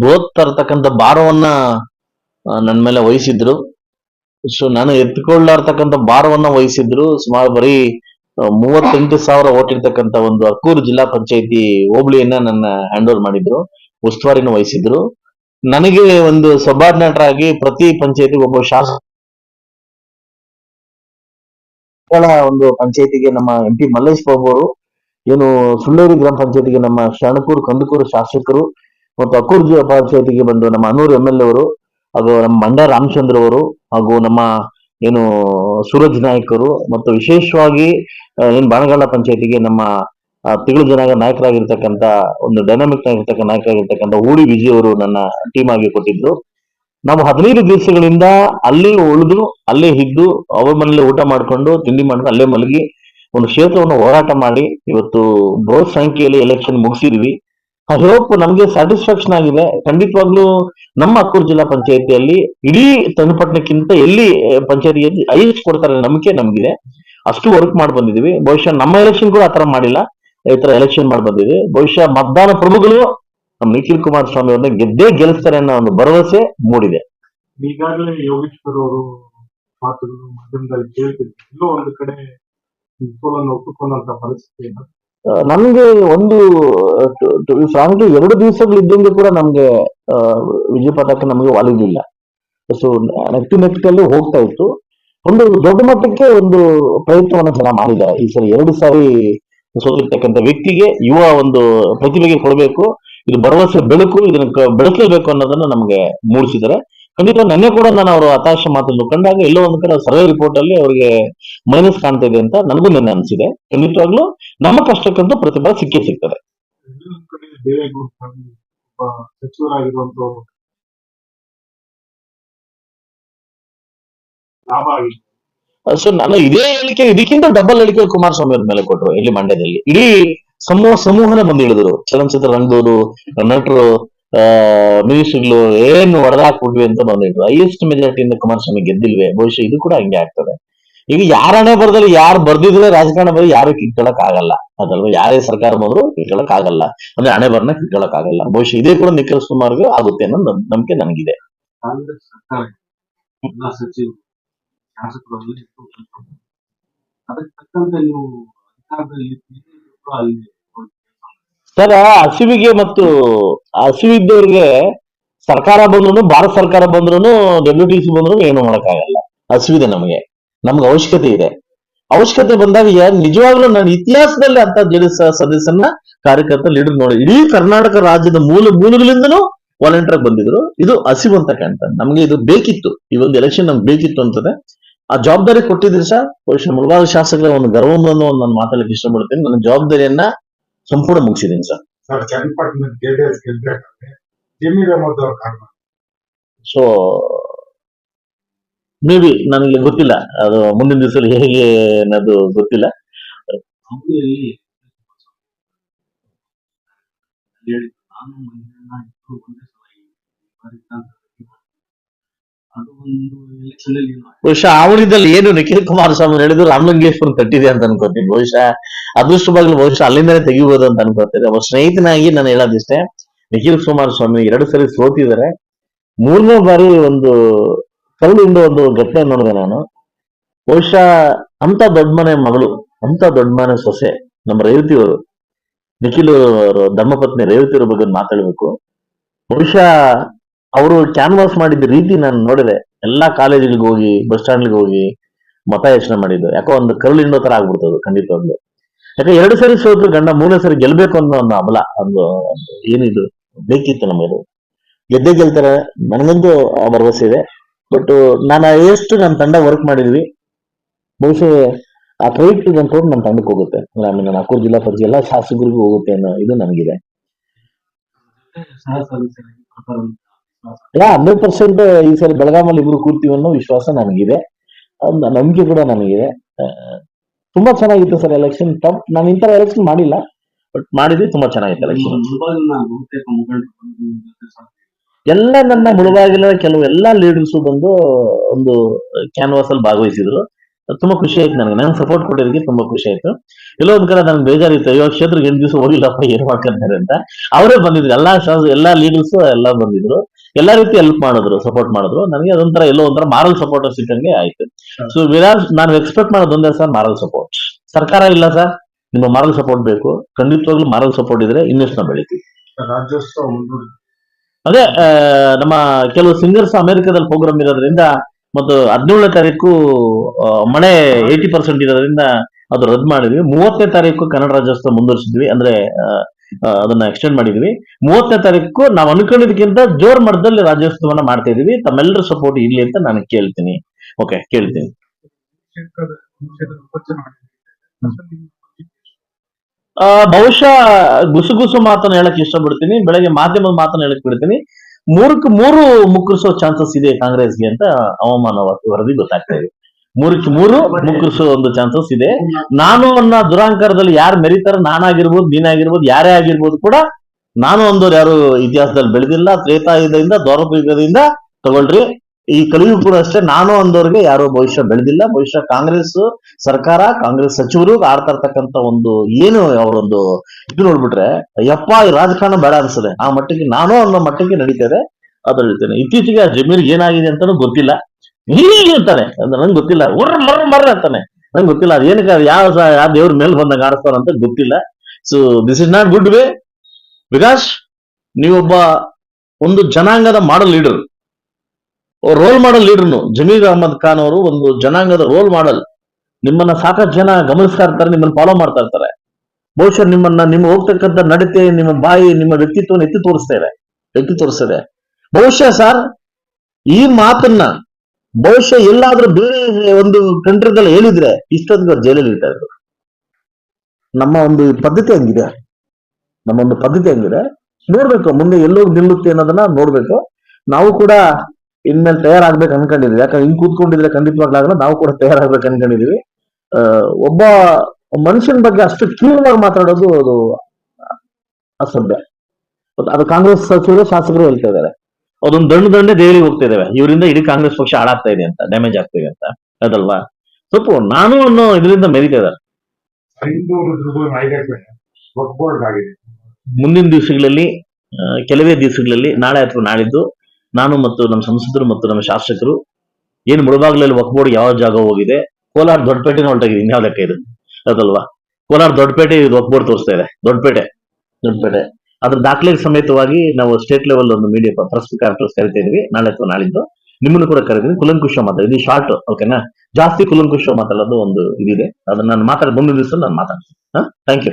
ಬೃಹತ್ ತರತಕ್ಕಂಥ ಭಾರವನ್ನ ನನ್ನ ಮೇಲೆ ವಹಿಸಿದ್ರು. ಸೊ ನಾನು ಎತ್ಕೊಳ್ಳಾರ್ತಕ್ಕಂಥ ಭಾರವನ್ನ ವಹಿಸಿದ್ರು. ಸುಮಾರು ಬರೀ ಮೂವತ್ತೆಂಟು ಸಾವಿರ ಓಟ್ ಇರ್ತಕ್ಕಂಥ ಒಂದು ಅಕ್ಕೂರು ಜಿಲ್ಲಾ ಪಂಚಾಯತಿ ಹೋಬಳಿಯನ್ನ ನನ್ನ ಹ್ಯಾಂಡ್ ಓವರ್ ಮಾಡಿದ್ರು. ಉಸ್ತುವಾರಿನ ವಹಿಸಿದ್ರು. ನನಗೆ ಒಂದು ಸಬಾರ್ಡಿನೇಟರ್ ಪ್ರತಿ ಪಂಚಾಯತಿ ಒಬ್ಬ ಶಾಸಕ ಒಂದು ಪಂಚಾಯತಿಗೆ ನಮ್ಮ ಎಂ ಪಿ ಮಲ್ಲೇಶ್ ಬಾಬು ಅವರು, ಏನು ಸುಳ್ಳೂರು ಗ್ರಾಮ ಪಂಚಾಯತಿಗೆ ನಮ್ಮ ಶರಣಕೂರು ಕಂದಕೂರು ಶಾಸಕರು ಮತ್ತು ಅಕ್ಕೂರು ಜಿ- ಪಂಚಾಯತಿಗೆ ಬಂದು ನಮ್ಮ ಅನೂರು ಎಂ ಎಲ್ ಅವರು ಹಾಗೂ ನಮ್ಮ ಮಂಡ ರಾಮಚಂದ್ರ ಅವರು ಹಾಗೂ ನಮ್ಮ ಏನು ಸೂರಜ್ ನಾಯಕರು ಮತ್ತು ವಿಶೇಷವಾಗಿ ಏನು ಬಾಣಗಾಲ ಪಂಚಾಯತಿಗೆ ನಮ್ಮ ತಿಳು ಜನಾಂಗ ನಾಯಕರಾಗಿರ್ತಕ್ಕಂಥ ಒಂದು ಡೈನಾಮಿಕ್ ಆಗಿರ್ತಕ್ಕಂಥ ನಾಯಕರಾಗಿರ್ತಕ್ಕಂಥ ಊಡಿ ವಿಜಯ್ ಅವರು ನನ್ನ ಟೀಮ್ ಆಗಿ ಕೊಟ್ಟಿದ್ರು. ನಾವು ಹದಿನೈದು ದಿವಸಗಳಿಂದ ಅಲ್ಲೇ ಉಳಿದು, ಅಲ್ಲೇ ಇದ್ದು, ಅವ್ರ ಮನೇಲಿ ಊಟ ಮಾಡ್ಕೊಂಡು, ತಿಂಡಿ ಮಾಡ್ಕೊಂಡು ಅಲ್ಲೇ ಮಲಗಿ, ಒಂದು ಕ್ಷೇತ್ರವನ್ನು ಹೋರಾಟ ಮಾಡಿ ಇವತ್ತು ಬಹು ಸಂಖ್ಯೆಯಲ್ಲಿ ಎಲೆಕ್ಷನ್ ಮುಗಿಸಿದ್ವಿ. ಐ ಹೋಪ್ ನಮಗೆ ಸ್ಯಾಟಿಸ್ಫ್ಯಾಕ್ಷನ್ ಆಗಿದೆ. ಖಂಡಿತವಾಗ್ಲೂ ನಮ್ಮ ಅಕ್ಕೂರು ಜಿಲ್ಲಾ ಪಂಚಾಯತಿಯಲ್ಲಿ ಇಡೀ ಚನ್ನಪಟ್ಟಣಕ್ಕಿಂತ ಎಲ್ಲಿ ಪಂಚಾಯತಿಯಲ್ಲಿ ಹೈಯೆಸ್ಟ್ ಕೊಡ್ತಾರೆ ನಂಬಿಕೆ ನಮಗಿದೆ. ಅಷ್ಟು ವರ್ಕ್ ಮಾಡಿ ಬಂದಿದೀವಿ ಬಹುಶಃ ನಮ್ಮ ಎಲೆಕ್ಷನ್ ಕೂಡ ಆತರ ಮಾಡಿಲ್ಲ. ಈ ತರ ಎಲೆಕ್ಷನ್ ಮಾಡಿ ಬಂದಿದ್ವಿ ಬಹುಶಃ ಮತದಾನ ಪ್ರಭುಗಳು ನಮ್ಮ ನಿಖಿಲ್ ಕುಮಾರಸ್ವಾಮಿ ಅವ್ರನ್ನ ಗೆದ್ದೇ ಗೆಲ್ಲಿಸ್ತಾರೆ ಅನ್ನೋ ಒಂದು ಭರವಸೆ ಮೂಡಿದೆ. ಈಗಾಗಲೇ ಯೋಗೇಶ್ವರ್ ಅವರು ಮಾತುಗಳು ಮಾಧ್ಯಮದಲ್ಲಿ ಕೇಳ್ತಿದ್ರು ಎಲ್ಲೋ ಒಂದು ಕಡೆ ಸೋಲನ್ನು ಒಪ್ಪಿಕೊಂಡಂತ ಪರಿಸ್ಥಿತಿ ನಮ್ಗೆ ಒಂದು ಫ್ರಾಂಕ್ಲಿ ಎರಡು ದಿವಸಗಳಿದ್ದಂಗೆ ಕೂಡ ನಮ್ಗೆ ವಿಜಯ ಪಟಾಕ ನಮಗೆ ಒಲಿದಿಲ್ಲ ಸೊ ನೆಕ್ಟಿ ನೆಕ್ಟಲ್ಲಿ ಹೋಗ್ತಾ ಇತ್ತು. ಒಂದು ದೊಡ್ಡ ಮಟ್ಟಕ್ಕೆ ಒಂದು ಪ್ರಯತ್ನವನ್ನು ಜನ ಮಾಡಿದ್ದಾರೆ. ಈ ಸರಿ ಎರಡು ಸಾರಿ ಸೋತಿರ್ತಕ್ಕಂಥ ವ್ಯಕ್ತಿಗೆ ಯುವ ಒಂದು ಪ್ರತಿಭೆಗೆ ಕೊಡಬೇಕು. ಇದು ಭರವಸೆ ಬೆಳಕು, ಇದನ್ನ ಬೆಳೆಸಲೇಬೇಕು ಅನ್ನೋದನ್ನ ನಮಗೆ ಮೂಡಿಸಿದ್ದಾರೆ. ಖಂಡಿತ ನೆನ್ನೆ ಕೂಡ ನಾನು ಅವರು ಹತಾಶ ಮಾತನ್ನು ಕಂಡಾಗ ಎಲ್ಲೋ ಒಂದು ಕಡೆ ಸರ್ವೆ ರಿಪೋರ್ಟ್ ಅಲ್ಲಿ ಅವರಿಗೆ ಮೈನಸ್ ಕಾಣ್ತಾ ಇದೆ ಅಂತ ನನಗೂ ನೆನ್ನೆ ಅನಿಸಿದೆ. ಖಂಡಿತವಾಗ್ಲೂ ನಮ್ಮ ಕಷ್ಟಕ್ಕಂತೂ ಪ್ರತಿಫಲ ಸಿಕ್ಕೇ ಸಿಗ್ತದೆ. ಸೊ ನಾನು ಇದೇ ಹೇಳಿಕೆ, ಇದಕ್ಕಿಂತ ಡಬಲ್ ಹೇಳಿಕೆ ಕುಮಾರಸ್ವಾಮಿ ಅವ್ರ ಮೇಲೆ ಕೊಟ್ಟರು ಇಲ್ಲಿ ಮಂಡ್ಯದಲ್ಲಿ. ಇಡೀ ಸಮೂಹ, ಸಮೂಹನೇ ಬಂದು ಇಳಿದ್ರು ಚಲನಚಿತ್ರ ರಂಗದವರು ನಟರು ಮಿನಿಸ್ಟ್ರಿಗಳು ಏನು ಹೊಡೆದಾಕ್ಬಿಟ್ವಿ ಅಂತ ಬಂದಿದ್ರು. ಹೈಯೆಸ್ಟ್ ಮೆಜಾರಿಟಿಯಿಂದ ಕುಮಾರಸ್ವಾಮಿ ಗೆದ್ದಿಲ್ವೇ? ಬಹುಶಃ ಇದು ಕೂಡ ಹಂಗೆ ಆಗ್ತದೆ. ಈಗ ಯಾರನೇ ಬರ್ದಲ್ಲಿ ಯಾರು ಬರ್ದಿದ್ರೆ ರಾಜಕಾರಣ ಬರೀ ಯಾರು ಕಿಟ್ಕೊಳಕ್ ಆಗಲ್ಲ ಅದಲ್ವಾ? ಯಾರೇ ಸರ್ಕಾರ ಬಂದ್ರು ಕಿಟ್ಕೊಳಕ್ ಆಗಲ್ಲ ಅಂದ್ರೆ ಹಣೆ ಬರ್ನ ಕಿಟ್ಕೊಳಕ್ ಆಗಲ್ಲ ಬಹುಶಃ ಇದೇ ಕೂಡ ನಿಖಿಲ್ ಕುಮಾರ್ಗೆ ಆಗುತ್ತೆ ಅನ್ನೋ ನಂಬಿಕೆ ನನಗಿದೆ. ಅದಕ್ಕೆ ತಕ್ಕಂತೆ ನೀವು ಅಧಿಕಾರದಲ್ಲಿ ಸರ್ ಹಸಿವಿಗೆ ಮತ್ತು ಹಸಿವಿದ್ದವ್ರಿಗೆ ಸರ್ಕಾರ ಬಂದ್ರು ಭಾರತ ಸರ್ಕಾರ ಬಂದ್ರು ಡಬ್ಲ್ಯೂ ಟಿ ಸಿ ಬಂದ್ರು ಏನು ಮಾಡೋಕ್ಕಾಗಲ್ಲ. ಹಸಿವಿದೆ ನಮಗೆ. ನಮ್ಗೆ ಅವಶ್ಯಕತೆ ಇದೆ. ಅವಶ್ಯಕತೆ ಬಂದಾಗ ನಿಜವಾಗ್ಲೂ ನಾನು ಇತಿಹಾಸದಲ್ಲಿ ಅಂತ ಜೆಡಿಎಸ್ ಸದಸ್ಯನ ಕಾರ್ಯಕರ್ತ ಲೀಡರ್ ನೋಡಿ, ಇಡೀ ಕರ್ನಾಟಕ ರಾಜ್ಯದ ಮೂಲ ಮೂಲಗಳಿಂದನೂ ವಾಲಂಟಿಯರ್ ಬಂದಿದ್ರು. ಇದು ಹಸಿವು ಅಂತ ಕಾಣ್ತದೆ. ನಮ್ಗೆ ಇದು ಬೇಕಿತ್ತು. ಈ ಒಂದು ಎಲೆಕ್ಷನ್ ನಮ್ಗೆ ಬೇಕಿತ್ತು ಅಂತದೆ. ಆ ಜವಾಬ್ದಾರಿ ಕೊಟ್ಟಿದ್ರಿ ಸರ್? ಬಹುಶಃ ಶಾಸಕರ ಒಂದು ಗರ್ವವನ್ನು ನಾನು ಮಾತಾಡಲಿಕ್ಕೆ ಇಷ್ಟಪಡ್ತೀನಿ. ನನ್ನ ಜವಾಬ್ದಾರಿಯನ್ನ ಸಂಪೂರ್ಣ ಮುಗಿಸಿದ್ದೀನಿ ಸರ್. ಸರ್ ಚನ್ನಪಟ್ಟಣ ಜೆಡಿಎಸ್ ಗೆಲ್ಬೇಕಾದ್ರೆ ಜಮೀರ್ ಅಹಮದ್ ಅವ್ರ ಕಾರಣ ಸೊ ಮೇ ಬಿ ನನಗೆ ಗೊತ್ತಿಲ್ಲ. ಅದು ಮುಂದಿನ ದಿವಸದಲ್ಲಿ ಹೇಗೆ ಅನ್ನೋದು ಗೊತ್ತಿಲ್ಲ. ನಾನು ಬಹುಶಃ ಆವರಣದಲ್ಲಿ ಏನು ನಿಖಿಲ್ ಕುಮಾರಸ್ವಾಮಿ ಹೇಳಿದ್ರು ರಾಮಲಿಂಗೇಶ್ವರ ತಟ್ಟಿದೆ ಅಂತ ಅನ್ಕೋತೀನಿ. ಬಹುಶಃ ಅದೃಷ್ಟವಾಗ್ಲೂ ಬಹುಶಃ ಅಲ್ಲಿಂದಲೇ ತೆಗಿಬಹುದು ಅಂತ ಅನ್ಕೋತೀನಿ. ಒಬ್ಬ ಸ್ನೇಹಿತನಾಗಿ ನಾನು ಹೇಳೋದಿಷ್ಟೇ, ನಿಖಿಲ್ ಕುಮಾರಸ್ವಾಮಿ ಎರಡು ಸರಿ ಸೋತಿದ್ದಾರೆ. ಮೂರನೇ ಬಾರಿ ಒಂದು ಕಲ್ಲಿಂದ ಒಂದು ಘಟನೆ ನೋಡಿದೆ ನಾನು. ಬಹುಶಃ ಅಂತ ದೊಡ್ಡ ಮನೆ ಮಗಳು ಅಂತ ದೊಡ್ಡ ಮನೆ ಸೊಸೆ ನಮ್ಮ ರೇವತಿ ಅವರು ನಿಖಿಲ್ ಅವರು, ಧರ್ಮಪತ್ನಿ ರೇವತಿಯವ್ರ ಬಗ್ಗೆ ಮಾತಾಡ್ಬೇಕು. ಬಹುಶಃ ಅವರು ಕ್ಯಾನ್ವಾಸ್ ಮಾಡಿದ ರೀತಿ ನಾನು ನೋಡಿದೆ. ಎಲ್ಲಾ ಕಾಲೇಜ್ಗಳಿಗೆ ಹೋಗಿ ಬಸ್ ಸ್ಟ್ಯಾಂಡ್ಗೆ ಹೋಗಿ ಮತ ಯೋಚನೆ ಮಾಡಿದ್ದು. ಯಾಕೋ ಒಂದು ಕರುಳಿಂಡೋ ತರ ಆಗ್ಬಿಡ್ತದೆ ಒಂದು. ಯಾಕೆ ಎರಡು ಸರಿ ಸೋತು ಗಂಡ, ಮೂರನೇ ಸರಿ ಗೆಲ್ಬೇಕು ಅನ್ನೋ ಒಂದು ಅಬಲ, ಒಂದು ಏನಿದು, ಬೇಕಿತ್ತು ನಮಗದು ಗೆದ್ದೇ ಗೆಲ್ತಾರೆ, ನನಗಂತೂ ಭರವಸೆ ಇದೆ. ಬಟ್ ನಾನು ಎಷ್ಟು ನನ್ನ ತಂಡ ವರ್ಕ್ ಮಾಡಿದ್ವಿ, ಬಹುಶಃ ಆ ನನ್ನ ಟೋಟ್ ನನ್ನ ತಂಡಕ್ಕೆ ಹೋಗುತ್ತೆ. ಆಮೇಲೆ ಅಕ್ಕೂರು ಜಿಲ್ಲಾ ಪರಿಚಯ ಎಲ್ಲ ಶಾಸಕರಿಗೂ ಹೋಗುತ್ತೆ ಅನ್ನೋ ಇದು ನನಗಿದೆ. ಇಲ್ಲ ಹಂಡ್ರೆಡ್ ಪರ್ಸೆಂಟ್ ಈ ಸರಿ ಬೆಳಗಾಮಲ್ಲಿ ಇಬ್ರು ಕೂರ್ತೀವಿ ಅನ್ನೋ ವಿಶ್ವಾಸ ನನಗಿದೆ. ನಂಬಿಕೆ ಕೂಡ ನನಗಿದೆ. ತುಂಬಾ ಚೆನ್ನಾಗಿತ್ತು ಸರ್ ಎಲೆಕ್ಷನ್ ಟಫ್ ನಾನು ಇಂತರ ಎಲೆಕ್ಷನ್ ಮಾಡಿಲ್ಲ ಬಟ್ ಮಾಡಿದ್ವಿ ತುಂಬಾ ಚೆನ್ನಾಗಿತ್ತು ಎಲೆಕ್ಷನ್ ಎಲ್ಲ ನನ್ನ ಮುಳುಬಾಗಿಲ ಕೆಲವು ಎಲ್ಲಾ ಲೀಡರ್ಸ್ ಬಂದು ಒಂದು ಕ್ಯಾನ್ವಾಸ್ ಅಲ್ಲಿ ಭಾಗವಹಿಸಿದ್ರು. ತುಂಬಾ ಖುಷಿ ಆಯ್ತು ನನಗೆ. ನಂಗೆ ಸಪೋರ್ಟ್ ಕೊಟ್ಟಿದ್ದಕ್ಕೆ ತುಂಬಾ ಖುಷಿ ಆಯ್ತು. ಎಲ್ಲೋ ಒಂದ್ ಕಡೆ ನನ್ಗೆ ಬೇಜಾರಿತ್ತು ಇವಾಗ ಕ್ಷೇತ್ರಕ್ಕೆ ಎಂಟು ದಿವಸ ಹೋಗಿಲ್ಲಪ್ಪ ಏನ್ ಮಾಡ್ಕೊಂತಾರೆ ಅಂತ. ಅವರೇ ಬಂದಿದ್ರು. ಎಲ್ಲಾ ಶಾಸ ಎಲ್ಲಾ ಲೀಡರ್ಸ್ ಎಲ್ಲ ಬಂದಿದ್ರು. ಎಲ್ಲಾ ರೀತಿ ಹೆಲ್ಪ್ ಮಾಡಿದ್ರು ಸಪೋರ್ಟ್ ಮಾಡಿದ್ರು. ನನಗೆ ಅದೊಂಥರ ಎಲ್ಲೋ ಒಂಥರ ಮಾರಲ್ ಸಪೋರ್ಟ್ ಸಿಕ್ಕಂಗೆ ಆಯ್ತು. ಸೊ ವಿರಾಜ್ ನಾನು ಎಕ್ಸ್ಪೆಕ್ಟ್ ಮಾಡೋದು ಒಂದೇ ಸರ್ ಮಾರಲ್ ಸಪೋರ್ಟ್ ಸರ್ಕಾರ ಇಲ್ಲ ಸರ್ ನಿಮ್ಮ ಮಾರಲ್ ಸಪೋರ್ಟ್ ಬೇಕು. ಖಂಡಿತವಾಗ್ಲೂ ಮಾರಲ್ ಸಪೋರ್ಟ್ ಇದ್ರೆ ಇನ್ನಷ್ಟು ನಾವು ಬೆಳಿತೀವಿ. ರಾಜ್ಯೋತ್ಸವ ಅದೇ ನಮ್ಮ ಕೆಲವು ಸಿಂಗರ್ಸ್ ಅಮೆರಿಕದಲ್ಲಿ ಪ್ರೋಗ್ರಾಮ್ ಇರೋದ್ರಿಂದ ಮತ್ತು ಹದಿನೇಳನೇ ತಾರೀಕು ಮಳೆ ಏಯ್ಟಿ ಪರ್ಸೆಂಟ್ ಇರೋದ್ರಿಂದ ಅದು ರದ್ದು ಮಾಡಿದ್ವಿ. ಮೂವತ್ತನೇ ತಾರೀಕು ಕನ್ನಡ ರಾಜ್ಯೋತ್ಸವ ಮುಂದುವರಿಸಿದ್ವಿ. ಅಂದ್ರೆ ಅದನ್ನ ಎಕ್ಸ್ಟೆಂಡ್ ಮಾಡಿದ್ವಿ. ಮೂವತ್ತನೇ ತಾರೀಕು ನಾವು ಅನ್ಕೊಂಡಿದ್ದಕ್ಕಿಂತ ಜೋರ್ ಮಟ್ಟದಲ್ಲಿ ರಾಜ್ಯೋತ್ಸವನ ಮಾಡ್ತಾ ಇದೀವಿ. ತಮ್ಮೆಲ್ಲರ ಸಪೋರ್ಟ್ ಇರ್ಲಿ ಅಂತ ನಾನು ಕೇಳ್ತೀನಿ. ಓಕೆ ಕೇಳ್ತೀನಿ. ಬಹುಶಃ ಗುಸುಗುಸು ಮಾತನ್ನ ಹೇಳಕ್ ಇಷ್ಟಪಡ್ತೀನಿ. ಬೆಳಗ್ಗೆ ಮಾಧ್ಯಮದ ಮಾತನ್ನ ಹೇಳಕ್ ಬಿಡ್ತೀನಿ. ಮೂರಕ್ಕೆ ಮೂರು ಮುಕ್ಕರಿಸೋ ಚಾನ್ಸಸ್ ಇದೆ ಕಾಂಗ್ರೆಸ್ಗೆ ಅಂತ ಹವಾಮಾನ ವರದಿ ಗೊತ್ತಾಗ್ತಾ ಇದೆ. ಮೂರಕ್ಕೆ ಮೂರು ಮುಗಿಸೋ ಒಂದು ಚಾನ್ಸಸ್ ಇದೆ. ನಾನು ಅನ್ನೋ ದುರಾಂಕಾರದಲ್ಲಿ ಯಾರು ಮೆರಿತಾರ, ನಾನಾಗಿರ್ಬೋದು, ನೀನಾಗಿರ್ಬೋದು, ಯಾರೇ ಆಗಿರ್ಬೋದು ಕೂಡ ನಾನು ಅಂದವ್ರು ಯಾರು ಇತಿಹಾಸದಲ್ಲಿ ಬೆಳೆದಿಲ್ಲ. ತ್ರೇತಾಯುಗದಿಂದ ದ್ವಾರಪಯುಗದಿಂದ ತಗೊಳ್ರಿ. ಈ ಕಲಿಯು ಕೂಡ ಅಷ್ಟೇ. ನಾನು ಅಂದವ್ರಿಗೆ ಯಾರು ಭವಿಷ್ಯ ಬೆಳೆದಿಲ್ಲ. ಭವಿಷ್ಯ ಕಾಂಗ್ರೆಸ್ ಸರ್ಕಾರ, ಕಾಂಗ್ರೆಸ್ ಸಚಿವರು ಆಡ್ತಾ ಇರ್ತಕ್ಕಂತ ಒಂದು ಏನು ಅವರೊಂದು ಇದು ನೋಡ್ಬಿಟ್ರೆ, ಯಪ್ಪ, ಈ ರಾಜಕಾರಣ ಬೇಡ ಅನ್ಸದೆ ಆ ಮಟ್ಟಿಗೆ, ನಾನು ಅನ್ನೋ ಮಟ್ಟಿಗೆ ನಡೀತಾ ಇದೆ. ಅದು ಹೇಳ್ತೇನೆ. ಇತ್ತೀಚೆಗೆ ಆ ಜಮೀರ್ ಏನಾಗಿದೆ ಅಂತಾನು ಗೊತ್ತಿಲ್ಲ. ಹೀಗೆ ತಾನೆ ಅಂದ್ರೆ ನಂಗೆ ಗೊತ್ತಿಲ್ಲ. ಉರ್ರ ಮರ್ರ ಮರ್ರ ಅಂತಾನೆ. ನಂಗೆ ಗೊತ್ತಿಲ್ಲ. ಅದು ಏನಕ್ಕೆ ಅದು ಯಾವ ಯಾವ ದೇವ್ರ ಮೇಲೆ ಬಂದಾಗ ಆಡಿಸ್ತಾರ ಅಂತ ಗೊತ್ತಿಲ್ಲ. So this is not good way Vikas ನೀವೊಬ್ಬ ಒಂದು ಜನಾಂಗದ ಮಾಡಲ್ ಲೀಡರ್ ರೋಲ್ ಮಾಡಲ್ ಲೀಡರ್ನು ಜಮೀರ್ ಅಹಮದ್ ಖಾನ್ ಅವರು ಒಂದು ಜನಾಂಗದ ರೋಲ್ ಮಾಡಲ್ ನಿಮ್ಮನ್ನ ಸಾಕಷ್ಟು ಜನ ಗಮನಿಸ್ತಾ ಇರ್ತಾರೆ, ನಿಮ್ಮನ್ನ ಫಾಲೋ ಮಾಡ್ತಾ ಇರ್ತಾರೆ. ಬಹುಶಃ ನಿಮ್ಮನ್ನ, ನಿಮ್ಮ ಹೋಗ್ತಕ್ಕಂಥ ನಡತೆ, ನಿಮ್ಮ ಬಾಯಿ, ನಿಮ್ಮ ವ್ಯಕ್ತಿತ್ವವನ್ನು ಎತ್ತಿ ತೋರಿಸ್ತಾ ಇದೆ. ಎತ್ತಿ ತೋರಿಸ್ತಾ ಬಹುಶಃ ಸರ್ ಈ ಮಾತನ್ನ ಬಹುಶಃ ಎಲ್ಲಾದ್ರೂ ಬೇರೆ ಒಂದು ಕಂಟ್ರಿದಲ್ಲಿ ಹೇಳಿದ್ರೆ ಇಷ್ಟೊತ್ತಿಗೆ ಜೈಲಲ್ಲಿ ಇರ್ತಾ ನಮ್ಮ ಒಂದು ಪದ್ಧತಿ ಹಂಗಿದೆ. ನಮ್ಮ ಒಂದು ಪದ್ಧತಿ ಹಂಗಿದೆ. ನೋಡ್ಬೇಕು, ಮುಂದೆ ಎಲ್ಲೋಗಿ ನಿಲ್ಲುತ್ತೆ ಅನ್ನೋದನ್ನ ನೋಡ್ಬೇಕು. ನಾವು ಕೂಡ ಇನ್ಮೇಲೆ ತಯಾರಾಗ್ಬೇಕು ಅನ್ಕೊಂಡಿದ್ವಿ ಯಾಕಂದ್ರೆ ಹಿಂಗ್ ಕೂತ್ಕೊಂಡಿದ್ರೆ ಖಂಡಿತವಾಗ್ಲಾಗಲ್ಲ ನಾವು ಕೂಡ ತಯಾರಾಗ್ಬೇಕು ಅನ್ಕೊಂಡಿದೀವಿ ಒಬ್ಬ ಮನುಷ್ಯನ ಬಗ್ಗೆ ಅಷ್ಟು ಕೀಳವಾಗಿ ಮಾತಾಡೋದು ಅದು ಅಸಭ್ಯ. ಅದು ಕಾಂಗ್ರೆಸ್ ಸಚಿವರು, ಶಾಸಕರು ಹೇಳ್ತಾ ಇದ್ದಾರೆ. ಅದೊಂದು ದಂಡ ದಂಡೆ ದೆಹಲಿಗೆ ಹೋಗ್ತಾ ಇದಾವೆ. ಇವರಿಂದ ಇಡೀ ಕಾಂಗ್ರೆಸ್ ಪಕ್ಷ ಹಾಳಾಗ್ತಾ ಇದೆ ಅಂತ ಡ್ಯಾಮೇಜ್ ಆಗ್ತಾ ಇದೆ ಅಂತ. ಅದಲ್ವಾ? ಸ್ವಲ್ಪ ನಾನು ಅನ್ನೋ ಇದರಿಂದ ಮೆರಿತಾ ಇದ್ದಾರೆ. ಮುಂದಿನ ದಿವಸಗಳಲ್ಲಿ ಕೆಲವೇ ದಿವಸಗಳಲ್ಲಿ, ನಾಳೆ ಅಥವಾ ನಾಳಿದ್ದು, ನಾನು ಮತ್ತು ನಮ್ಮ ಸಂಸದರು ಮತ್ತು ನಮ್ಮ ಶಾಸಕರು, ಏನು ಮುಳಬಾಗ್ಲಲ್ಲಿ ವಕ್ಬೋರ್ಡ್ ಯಾವ ಜಾಗ ಹೋಗಿದೆ, ಕೋಲಾರ ದೊಡ್ಡಪೇಟೆನ ಹೊರಟಾಗಿದೆ, ಇನ್ಯಾವ ಲೆಕ್ಕ ಇದು? ಅದಲ್ವಾ? ಕೋಲಾರ ದೊಡ್ಡಪೇಟೆ ಇದು ವಕ್ಬೋರ್ಡ್ ತೋರಿಸ್ತಾ ಇದೆ. ದೊಡ್ಡಪೇಟೆ. ದೊಡ್ಡಪೇಟೆ. ಅದ್ರ ದಾಖಲೆಗೆ ಸಮೇತವಾಗಿ ನಾವು ಸ್ಟೇಟ್ ಲೆವೆಲ್ ಒಂದು ಮೀಡಿಯಾ ಪ್ರೆಸ್ ಕಾನ್ಫರೆನ್ಸ್ ಕರಿತಾ ಇದೀವಿ. ನಾಳೆ ಅಥವಾ ನಾಳಿದ್ದು. ನಿಮ್ಮನ್ನು ಕೂಡ ಕರೆದಿದ್ದೀನಿ ಕುಲಂಕುಷ ಮಾತಾಡಿ ಇದು ಶಾರ್ಟ್ ಓಕೆನಾ ಜಾಸ್ತಿ ಕುಲಂಕುಶ ಮಾತಾಡೋದು ಒಂದು ಇದಿದೆ. ಅದನ್ನ ನಾನು ಮಾತಾಡಿ ಮುಂದಿನ ದಿವಸ ನಾನು ಮಾತಾಡ್ತೀನಿ. ಹಾ? Thank you